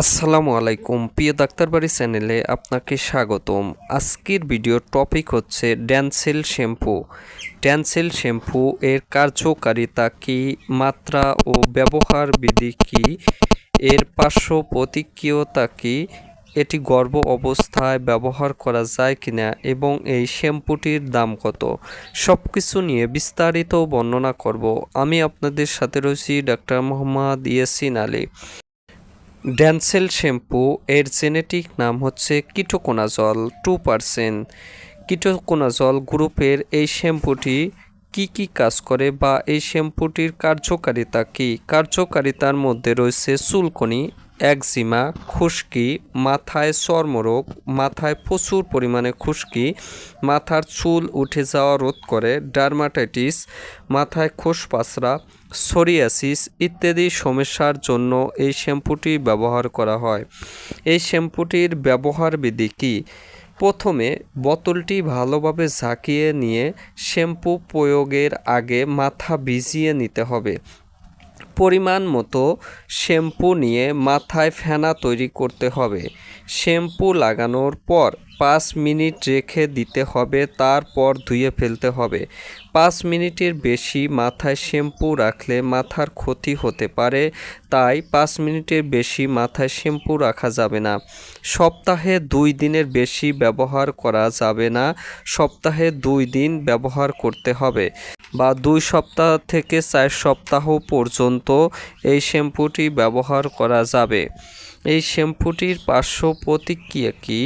আসসালামু আলাইকুম। প্রিয় ডাক্তারবাড়ি চ্যানেলে আপনাকে স্বাগতম। আজকের ভিডিও টপিক হচ্ছে ড্যান্সেল শ্যাম্পু। ড্যান্সেল শ্যাম্পু এর কার্যকারিতা কী, মাত্রা ও ব্যবহার বিধি কী, এর পার্শ্ব প্রতিক্রিয়তা কী, এটি গর্ভ অবস্থায় ব্যবহার করা যায় কিনা এবং এই শ্যাম্পুটির দাম কত সব কিছু নিয়ে বিস্তারিত বর্ণনা করব। আমি আপনাদের সাথে রয়েছি doctor Mohammad Yasin Ali. Damsel shampoo এর জেনেটিক নাম হচ্ছে কিটোকোনাজল টু পারসেন্ট। কিটোকোনাজল গ্রুপের এই শ্যাম্পুটি কি কি কাজ করে বা এই শ্যাম্পুটির কার্যকারিতা কি? কার্যকারিতার মধ্যে রয়েছে চুলকনি একজিমা, খুশকি, মাথায় চর্মরোগ, মাথায় প্রচুর পরিমাণে খুশকি, মাথার চুল উঠে যাওয়া রোধ করে ডার্মাটাইটিস, মাথায় খোসপাসরা, সোরিয়াসিস ইত্যাদি সমস্যার জন্য এই শ্যাম্পুটি ব্যবহার করা হয়। এই শ্যাম্পুটির ব্যবহার বিধি কী? প্রথমে বোতলটি ভালোভাবে ঝাঁকিয়ে নিয়ে শ্যাম্পু প্রয়োগের আগে মাথা ভিজিয়ে নিতে হবে। পরিমাণ মতো শ্যাম্পু নিয়ে মাথায় ফেনা তৈরি করতে হবে। শ্যাম্পু লাগানোর পর পাঁচ মিনিট রেখে দিতে হবে, তারপর ধুয়ে ফেলতে হবে। পাঁচ মিনিটের বেশি মাথায় শ্যাম্পু রাখলে মাথার ক্ষতি হতে পারে, তাই পাঁচ মিনিটের বেশি মাথায় শ্যাম্পু রাখা যাবে না। সপ্তাহে দুই দিনের বেশি ব্যবহার করা যাবে না, সপ্তাহে দুই দিন ব্যবহার করতে হবে বা দুই সপ্তাহ থেকে চার সপ্তাহ পর্যন্ত এই শ্যাম্পুটি ব্যবহার করা যাবে। এই শ্যাম্পুটির পার্শ্ব প্রতিক্রিয়া কী?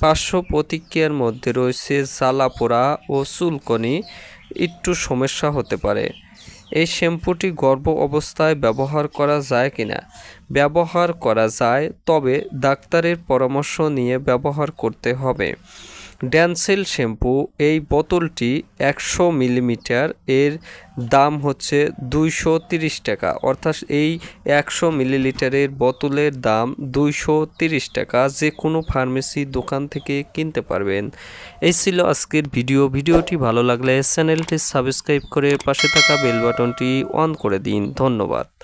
পার্শ্ব প্রতিক্রিয়ার মধ্যে রয়েছে জ্বালা পোড়া ও চুলকনি। একটু সমস্যা হতে পারে। এই শ্যাম্পুটি গর্ভ অবস্থায় ব্যবহার করা যায় কিনা? ব্যবহার করা যায়, তবে ডাক্তারের পরামর্শ নিয়ে ব্যবহার করতে হবে। ড্যান্সেল শ্যাম্পু, এই বোতলটি একশো মিলিমিটার, এর দাম হচ্ছে দুইশো টাকা। অর্থাৎ এই একশো মিলিলিটারের বোতলের দাম দুইশো টাকা। যে কোনো ফার্মেসি দোকান থেকে কিনতে পারবেন। এই ছিল আজকের ভিডিও। ভিডিওটি ভালো লাগলে চ্যানেলটি সাবস্ক্রাইব করে পাশে থাকা বেল বাটনটি অন করে দিন। ধন্যবাদ।